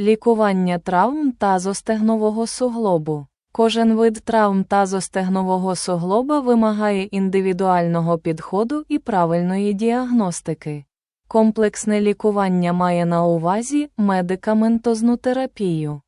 Лікування травм тазостегнового суглобу. Кожен вид травм тазостегнового суглоба вимагає індивідуального підходу і правильної діагностики. Комплексне лікування має на увазі медикаментозну терапію,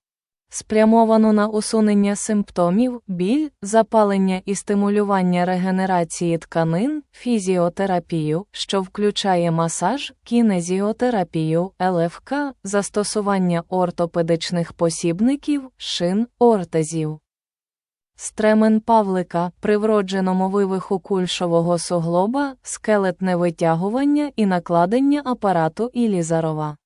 спрямовану на усунення симптомів, біль, запалення і стимулювання регенерації тканин, фізіотерапію, що включає масаж, кінезіотерапію, ЛФК, застосування ортопедичних посібників, шин, ортезів. Стремен павлика при вродженому вивиху кульшового суглоба, скелетне витягування і накладення апарату Ілізарова.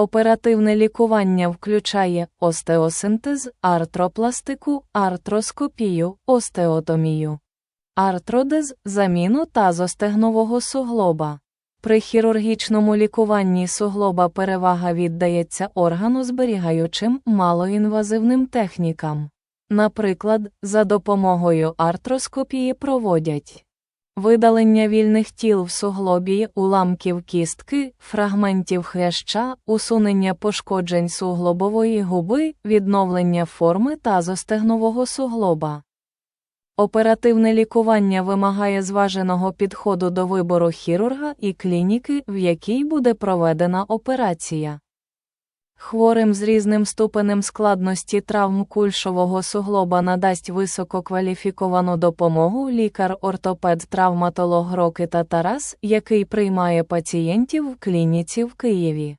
Оперативне лікування включає остеосинтез, артропластику, артроскопію, остеотомію, артродез, заміну тазостегнового суглоба. При хірургічному лікуванні суглоба перевага віддається органозберігаючим малоінвазивним технікам. Наприклад, за допомогою артроскопії проводять видалення вільних тіл в суглобі, уламків кістки, фрагментів хряща, усунення пошкоджень суглобової губи, відновлення форми тазостегнового суглоба. Оперативне лікування вимагає зваженого підходу до вибору хірурга і клініки, в якій буде проведена операція. Хворим з різним ступенем складності травм кульшового суглоба надасть висококваліфіковану допомогу лікар-ортопед-травматолог Рокита Тарас, який приймає пацієнтів в клініці в Києві.